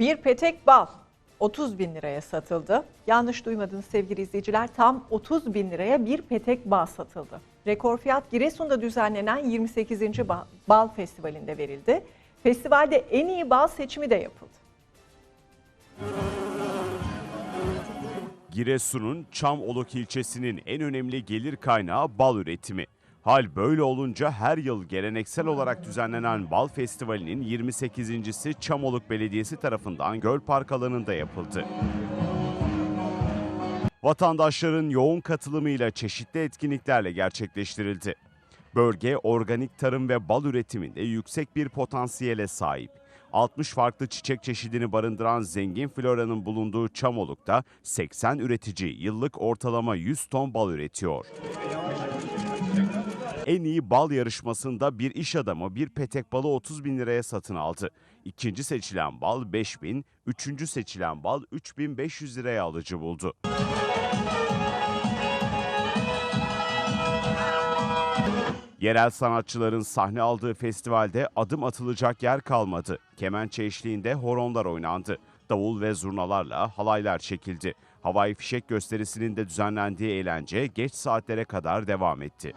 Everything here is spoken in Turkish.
Bir petek bal 30 bin liraya satıldı. Yanlış duymadınız sevgili izleyiciler tam 30 bin liraya bir petek bal satıldı. Rekor fiyat Giresun'da düzenlenen 28. Ba- Bal Festivali'nde verildi. Festivalde en iyi bal seçimi de yapıldı. Giresun'un Çamoluk ilçesinin en önemli gelir kaynağı bal üretimi. Hal böyle olunca her yıl geleneksel olarak düzenlenen bal festivalinin 28.si Çamoluk Belediyesi tarafından Göl Park alanında yapıldı. Vatandaşların yoğun katılımıyla çeşitli etkinliklerle gerçekleştirildi. Bölge organik tarım ve bal üretiminde yüksek bir potansiyele sahip. 60 farklı çiçek çeşidini barındıran zengin floranın bulunduğu Çamoluk'ta 80 üretici yıllık ortalama 100 ton bal üretiyor. En iyi bal yarışmasında bir iş adamı bir petek balı 30 bin liraya satın aldı. İkinci seçilen bal 5 bin, üçüncü seçilen bal 3500 liraya alıcı buldu. Yerel sanatçıların sahne aldığı festivalde adım atılacak yer kalmadı. Kemençe eşliğinde horonlar oynandı. Davul ve zurnalarla halaylar çekildi. Havai fişek gösterisinin de düzenlendiği eğlence geç saatlere kadar devam etti.